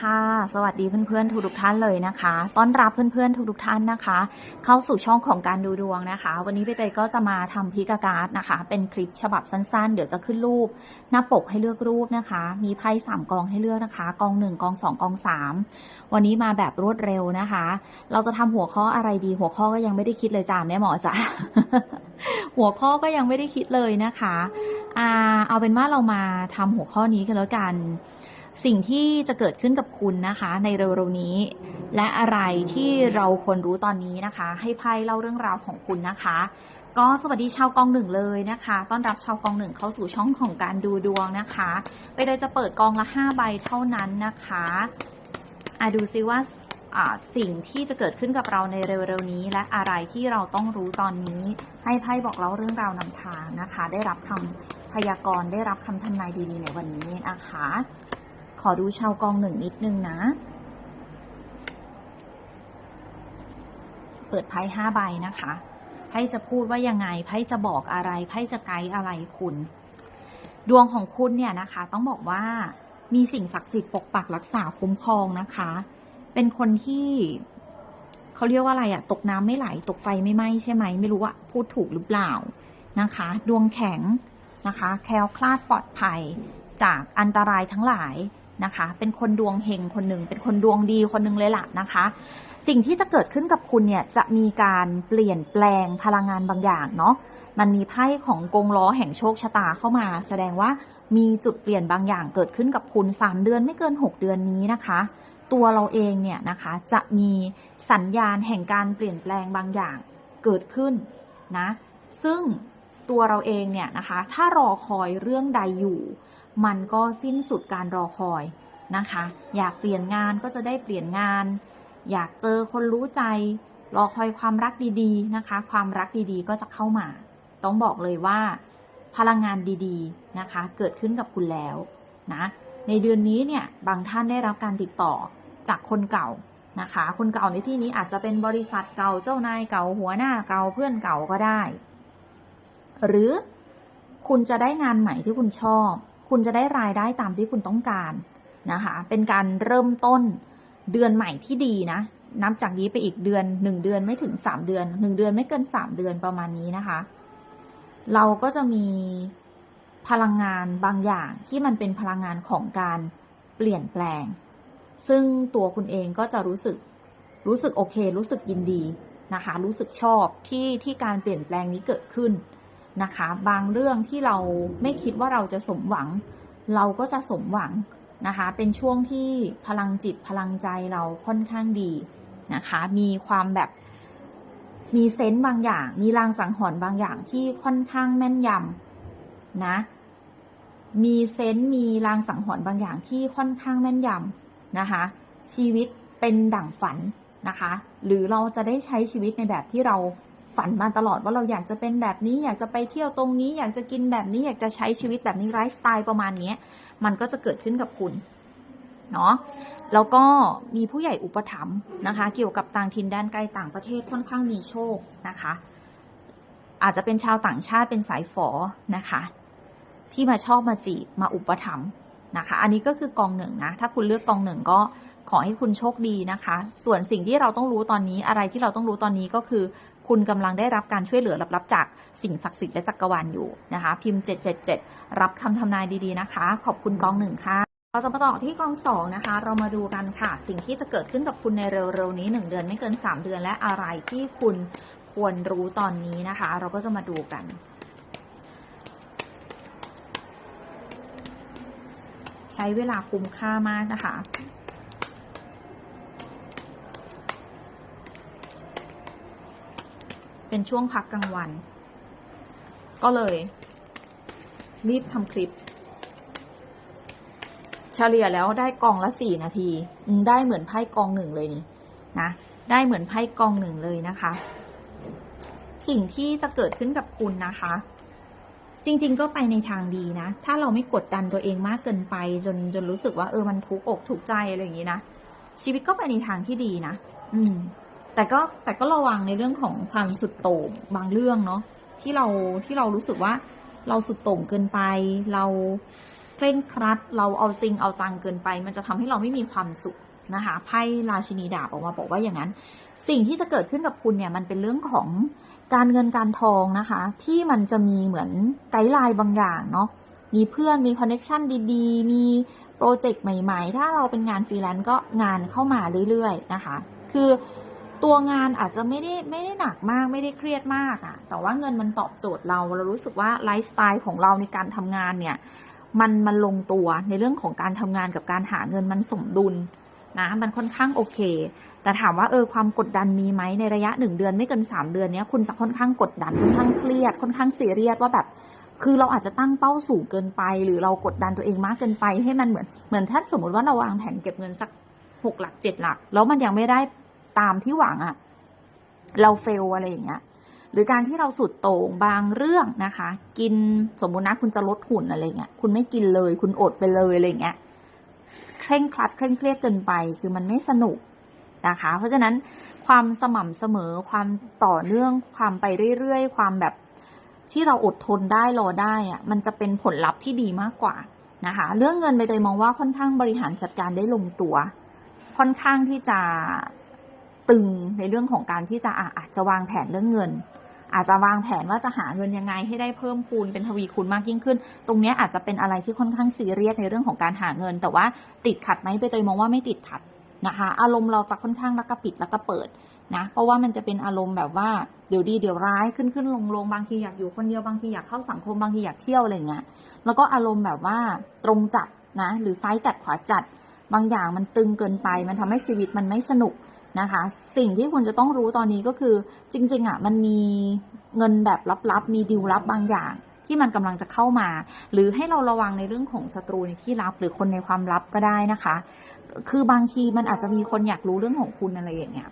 ค่ะ สวัสดีเพื่อนๆทุกๆท่านเลยนะคะต้อนรับเพื่อนๆทุกๆท่านนะคะ เข้าสู่ช่องของการดูดวงนะคะ วันนี้พี่เตยก็จะมาทำพิกาการ์ดนะคะ เป็นคลิปฉบับสั้นๆ เดี๋ยวจะขึ้นรูป หน้าปกให้เลือกรูปนะคะ มีไพ่สามกองให้เลือกนะคะ กองหนึ่งกองสองกองสามวันนี้มาแบบรวดเร็วนะคะ เราจะทำหัวข้ออะไรดี หัวข้อก็ยังไม่ได้คิดเลยจ้าแม่หมอจ้าหัวข้อก็ยังไม่ได้คิดเลยนะคะอ่าเอาเป็นว่าเรามาทำหัวข้อนี้กันแล้วกัน สิ่งที่จะเกิดขึ้นกับคุณนะคะ ในเร็วๆนี้ และอะไรที่เราควรรู้ตอนนี้นะคะ ให้ไพ่เล่าเรื่องราวของคุณนะคะ ก็สวัสดีชาวกองหนึ่งเลยนะคะ ต้อนรับชาวกองหนึ่งเข้าสู่ช่องของการดูดวงนะคะไปเลยจะเปิดกองละ5ใบเท่านั้นนะคะอะดูซิว่าสิ่งที่จะเกิดขึ้นกับเราในเร็วๆนี้ และอะไรที่เราต้องรู้ตอนนี้ ให้ไพ่บอกเล่าเรื่องราวนำทางนะคะ ได้รับคำพยากรณ์ได้รับคำทำนายดีๆในวันนี้นะคะ อดูชาวกองหนึ่งนิดนึงนะ เปิดไพ่ห้าใบนะคะไพ่จะพูดว่ายังไงไพ่จะบอกอะไรไพ่จะไกด์อะไรคุณ ดวงของคุณเนี่ยนะคะ ต้องบอกว่ามีสิ่งศักดิ์สิทธิ์ปกปักรักษาคุ้มครองนะคะ เป็นคนที่เขาเรียกว่าอะไรอะตกน้ำไม่ไหล ตกไฟไม่ไหม้ใช่ไหม ไม่รู้ว่าพูดถูกหรือเปล่านะคะ ดวงแข็งนะคะ แคล้วคลาดปลอดภัยจากอันตรายทั้งหลาย นะคะ เป็นคนดวงเฮงคนหนึ่ง เป็นคนดวงดีคนหนึ่งเลยล่ะนะคะ สิ่งที่จะเกิดขึ้นกับคุณเนี่ยจะมีการเปลี่ยนแปลงพลังงานบางอย่างเนาะ มันมีไพ่ของกงล้อแห่งโชคชะตาเข้ามา แสดงว่ามีจุดเปลี่ยนบางอย่างเกิดขึ้นกับคุณ 3 เดือนไม่เกิน 6 เดือนนี้นะคะ ตัวเราเองเนี่ยนะคะจะมีสัญญาณแห่งการเปลี่ยนแปลงบางอย่างเกิดขึ้นนะ ซึ่งตัวเราเองเนี่ยนะคะ ถ้ารอคอยเรื่องใดอยู่ มันก็สิ้นสุดการรอคอยนะคะ อยากเปลี่ยนงานก็จะได้เปลี่ยนงาน อยากเจอคนรู้ใจ รอคอยความรักดีๆนะคะ ความรักดีๆก็จะเข้ามา ต้องบอกเลยว่า พลังงานดีๆนะคะ เกิดขึ้นกับคุณแล้วนะในเดือนนี้เนี่ยบางท่านได้รับการติดต่อจากคนเก่านะคะ คนเก่าในที่นี้อาจจะเป็นบริษัทเก่าเจ้านายเก่าหัวหน้าเก่าเพื่อนเก่าก็ได้ หรือคุณจะได้งานใหม่ที่คุณชอบ คุณจะได้รายได้ตามที่คุณต้องการนะคะ เป็นการเริ่มต้นเดือนใหม่ที่ดีนะ นับจากนี้ไปอีกเดือนหนึ่งเดือนไม่ถึงสามเดือนหนึ่งเดือนไม่เกินสามเดือนประมาณนี้นะคะ เราก็จะมีพลังงานบางอย่างที่มันเป็นพลังงานของการเปลี่ยนแปลง ซึ่งตัวคุณเองก็จะรู้สึกรู้สึกโอเค รู้สึกยินดีนะคะ รู้สึกชอบที่ที่การเปลี่ยนแปลงนี้เกิดขึ้น นะคะ บางเรื่องที่เราไม่คิดว่าเราจะสมหวัง เราก็จะสมหวังนะคะ เป็นช่วงที่พลังจิตพลังใจเราค่อนข้างดีนะคะ มีความแบบมีเซนต์บางอย่าง มีลางสังหรณ์บางอย่างที่ค่อนข้างแม่นยำนะ มีเซนต์มีลางสังหรณ์บางอย่างที่ค่อนข้างแม่นยำนะคะ ชีวิตเป็นดั่งฝันนะคะ หรือเราจะได้ใช้ชีวิตในแบบที่เรา ฝันมาตลอดว่าเราอยากจะเป็นแบบนี้ อยากจะไปเที่ยวตรงนี้ อยากจะกินแบบนี้ อยากจะใช้ชีวิตแบบนี้ไลฟ์สไตล์ประมาณนี้มันก็จะเกิดขึ้นกับคุณเนาะแล้วก็มีผู้ใหญ่อุปถัมภ์นะคะ เกี่ยวกับต่างถิ่นแดนไกลต่างประเทศค่อนข้างมีโชคนะคะ อาจจะเป็นชาวต่างชาติเป็นสายฝอนะคะ ที่มาชอบมาจีบมาอุปถัมภ์นะคะ อันนี้ก็คือกองหนึ่งนะ ถ้าคุณเลือกกองหนึ่งก็ขอให้คุณโชคดีนะคะ ส่วนสิ่งที่เราต้องรู้ตอนนี้อะไรที่เราต้องรู้ตอนนี้ก็คือ คุณกำลังได้รับการช่วยเหลือลับๆจากสิ่งศักดิ์สิทธิ์และจักรวาลอยู่นะคะ พิมพ์ 777 รับคำทำนายดีๆนะคะ ขอบคุณกองหนึ่งค่ะเราจะมาต่อที่กองสองนะคะ เรามาดูกันค่ะ สิ่งที่จะเกิดขึ้นกับคุณในเร็วๆนี้ 1 เดือนไม่เกิน 3 เดือนและอะไรที่คุณควรรู้ตอนนี้นะคะ เราก็จะมาดูกันใช้เวลาคุ้มค่ามากนะคะ เป็นช่วงพักกลางวัน ก็เลย รีบทำคลิป เฉลี่ยแล้วได้กองละสี่นาทีได้เหมือนไพ่กองหนึ่งเลยนี่นะได้เหมือนไพ่กองหนึ่งเลยนะคะ สิ่งที่จะเกิดขึ้นกับคุณนะคะ จริง ๆ ก็ไปในทางดีนะ ถ้าเราไม่กดดันตัวเองมากเกินไป จนจนรู้สึกว่าเออมันทุกอกถูกใจอะไรอย่างนี้นะชีวิตก็ไปในทางที่ดีนะ อืม แต่ก็แต่ก็ระวังในเรื่องของความสุดโต่งบางเรื่องเนาะที่เราที่เรารู้สึกว่าเราสุดโต่งเกินไป เราเคร่งครัด เราเอาจริงเอาจังเกินไป มันจะทำให้เราไม่มีความสุขนะคะไพ่ราชินีดาบออกมาบอกว่าอย่างนั้น สิ่งที่จะเกิดขึ้นกับคุณเนี่ยมันเป็นเรื่องของการเงินการทองนะคะ ที่มันจะมีเหมือนไกด์ไลน์บางอย่างเนาะมีเพื่อนมีคอนเน็ชันดีๆ มีโปรเจกต์ใหม่ ๆ ถ้าเราเป็นงานฟรีแลนซ์ก็งานเข้ามาเรื่อยๆนะคะ คือ ตัวงานอาจจะไม่ได้ไม่ได้หนักมากไม่ได้เครียดมากอะแต่ว่าเงินมันตอบโจทย์เรา เรารู้สึกว่าไลฟ์สไตล์ของเราในการทำงานเนี่ยมันมันลงตัวในเรื่องของการทำงานกับการหาเงินมันสมดุลนะมันค่อนข้างโอเค แต่ถามว่าเออความกดดันมีไหมในระยะหนึ่งเดือนไม่เกินสามเดือนเนี้ยคุณจะค่อนข้างกดดันค่อนข้างเครียดค่อนข้างซียเรียสว่าแบบ คือเราอาจจะตั้งเป้าสูงเกินไป หรือเรากดดันตัวเองมากเกินไปให้มันเหมือนเหมือนถ้าสมมติว่าเราวางแผนเก็บเงินสักหกหลักเจ็ดหลัก แล้วมันยังไม่ได้ ตามที่หวังอะเราเฟลอะไรอย่างเงี้ย หรือการที่เราสุดโต่งบางเรื่องนะคะ กินสมมุตินะคุณจะลดหุ่นอะไรเงี้ยคุณไม่กินเลย คุณอดไปเลยอะไรเงี้ยเคร่งครัดเคร่งเครียดเกินไป คือมันไม่สนุกนะคะ เพราะฉะนั้นความสม่ำเสมอความต่อเนื่องความไปเรื่อยๆ ความแบบที่เราอดทนได้รอได้อะมันจะเป็นผลลัพธ์ที่ดีมากกว่านะคะ เรื่องเงินใบเตยมองว่าค่อนข้างบริหารจัดการได้ลงตัว ค่อนข้างที่จะ ตึงในเรื่องของการที่จะอาจจะวางแผนเรื่องเงิน อาจจะวางแผนว่าจะหาเงินยังไงให้ได้เพิ่มพูนเป็นทวีคูณมากยิ่งขึ้น ตรงนี้อาจจะเป็นอะไรที่ค่อนข้างซีเรียสในเรื่องของการหาเงิน แต่ว่าติดขัดไหมไปเตยมองว่าไม่ติดขัดนะคะ อารมณ์เราจะค่อนข้างแล้วก็ปิดแล้วก็เปิดนะ เพราะว่ามันจะเป็นอารมณ์แบบว่าเดี๋ยวดีเดี๋ยวร้ายขึ้นขึ้นลงลงบางทีอยากอยู่คนเดียวบางทีอยากเข้าสังคมบางทีอยากเที่ยวอะไรเงี้ย แล้วก็อารมณ์แบบว่าตรงจัดนะหรือซ้ายจัดขวาจัด บางอย่างมันตึงเกินไป มันทำให้ชีวิตมันไม่สนุก นะคะ สิ่งที่คุณจะต้องรู้ตอนนี้ก็คือจริงๆอะมันมีเงินแบบลับๆ มีดีลลับบางอย่างที่มันกำลังจะเข้ามา หรือให้เราระวังในเรื่องของศัตรูในที่ลับ หรือคนในความลับก็ได้นะคะ คือบางทีมันอาจจะมีคนอยากรู้เรื่องของคุณอะไรอย่างเงี้ย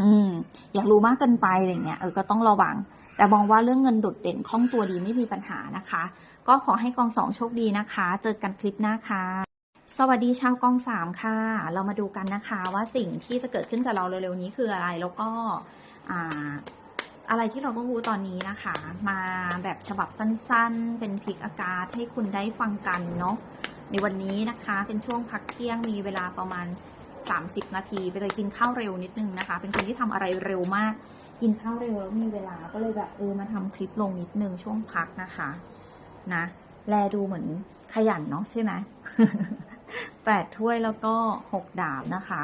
อืม อยากรู้มากเกินไปอะไรเงี้ยเออก็ต้องระวัง แต่มองว่าเรื่องเงินโดดเด่นคล่องตัวดีไม่มีปัญหานะคะ ก็ขอให้กองสองโชคดีนะคะ เจอกันคลิปหน้าค่ะ สวัสดีชาวกองสามค่ะ เรามาดูกันนะคะว่าสิ่งที่จะเกิดขึ้นกับเราเร็วๆนี้คืออะไร แล้วก็อ่าอะไรที่เราต้องรู้ตอนนี้นะคะ มาแบบฉบับสั้นๆ เป็นพลิกอากาศให้คุณได้ฟังกันเนาะ ในวันนี้นะคะเป็นช่วงพักเที่ยงมีเวลาประมาณ 30 นาที ไปเลยกินข้าวเร็วนิดนึงนะคะ เป็นคนที่ทำอะไรเร็วมาก กินข้าวเร็วแล้วมีเวลาก็เลยแบบเออมาทำคลิปลงนิดนึงช่วงพักนะคะ นะ แลดูเหมือนขยันเนาะใช่ไหม แปดถ้วยแล้วก็หกดาบนะคะ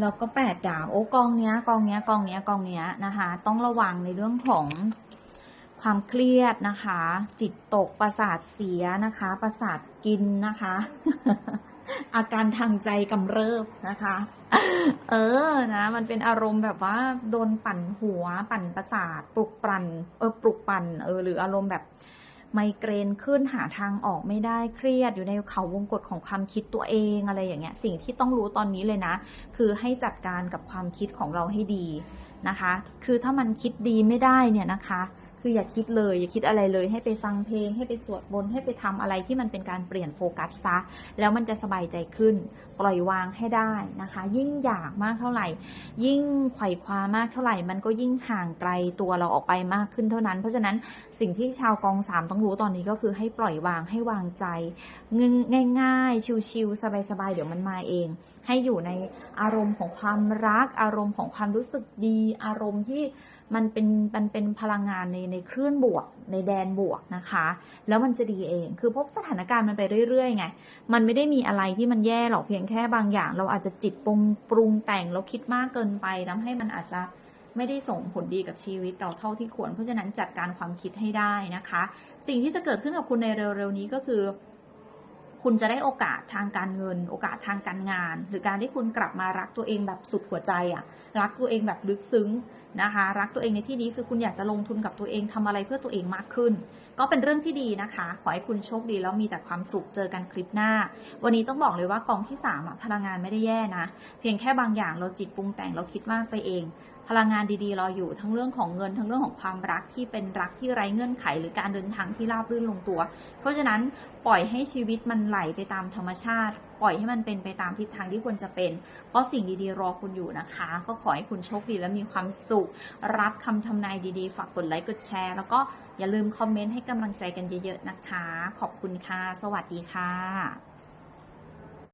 แล้วก็แปดดาบโอ้กองเนี้ยกองเนี้ยกองเนี้ยกองเนี้ยนะคะ ต้องระวังในเรื่องของความเครียดนะคะ จิตตกประสาทเสียนะคะ ประสาทกินนะคะ อาการทางใจกำเริบนะคะ เออนะ มันเป็นอารมณ์แบบว่าโดนปั่นหัว ปั่นประสาทปลุกปั่นเออปลุกปั่นเออหรืออารมณ์แบบ ไมเกรนขึ้นหาทางออกไม่ได้เครียดอยู่ในเขาวงกฏของความคิดตัวเองอะไรอย่างเงี้ยสิ่งที่ต้องรู้ตอนนี้เลยนะ คือให้จัดการกับความคิดของเราให้ดีนะคะ คือถ้ามันคิดดีไม่ได้เนี่ยนะคะ คืออย่าคิดเลย อย่าคิดอะไรเลย ให้ไปฟังเพลง ให้ไปสวดมนต์ให้ไปทำอะไรที่มันเป็นการเปลี่ยนโฟกัสซะ แล้วมันจะสบายใจขึ้น ปล่อยวางให้ได้นะคะ ยิ่งอยากมากเท่าไหร่ ยิ่งไขว่คว้ามากเท่าไหร่ มันก็ยิ่งห่างไกลตัวเราออกไปมากขึ้นเท่านั้น เพราะฉะนั้นสิ่งที่ชาวกองสามต้องรู้ตอนนี้ก็คือให้ปล่อยวางให้วางใจง่ายๆชิวๆสบายๆเดี๋ยวมันมาเอง ให้อยู่ในอารมณ์ของความรัก อารมณ์ของความรู้สึกดี อารมณ์ที่ มันเป็นมันเป็นพลังงานในในคลื่นบวก ในแดนบวกนะคะ แล้วมันจะดีเอง คือพบสถานการณ์มันไปเรื่อยๆไง มันไม่ได้มีอะไรที่มันแย่หรอกเพียงแค่บางอย่าง เราอาจจะจิตปรุงปรุงแต่งเราคิดมากเกินไปทำให้มันอาจจะไม่ได้ส่งผลดีกับชีวิตเราเท่าที่ควร เพราะฉะนั้นจัดการความคิดให้ได้นะคะ สิ่งที่จะเกิดขึ้นกับคุณในเร็วๆนี้ก็คือ คุณจะได้โอกาสทางการเงิน โอกาสทางการงาน หรือการที่คุณกลับมารักตัวเองแบบสุดหัวใจอะรักตัวเองแบบลึกซึ้งนะคะ รักตัวเองในที่นี้คือคุณอยากจะลงทุนกับตัวเองทำอะไรเพื่อตัวเองมากขึ้น ก็เป็นเรื่องที่ดีนะคะ ขอให้คุณโชคดีแล้วมีแต่ความสุขเจอกันคลิปหน้า วันนี้ต้องบอกเลยว่ากองที่3อะพลังงานไม่ได้แย่นะ เพียงแค่บางอย่างเราจิตปรุงแต่งเราคิดมากไปเอง พลังงานดีๆรออยู่ทั้งเรื่องของเงินทั้งเรื่องของความรักที่เป็นรักที่ไร้เงื่อนไข หรือการเดินทางที่ราบรื่นลงตัว เพราะฉะนั้นปล่อยให้ชีวิตมันไหลไปตามธรรมชาติ ปล่อยให้มันเป็นไปตามทิศทางที่ควรจะเป็น เพราะสิ่งดีๆรอคุณอยู่นะคะ ก็ขอให้คุณโชคดีและมีความสุข รับคำทำนายดีๆ ฝากกดไลค์กดแชร์ แล้วก็อย่าลืมคอมเมนต์ให้กำลังใจกันเยอะๆนะคะ ขอบคุณค่ะ สวัสดีค่ะ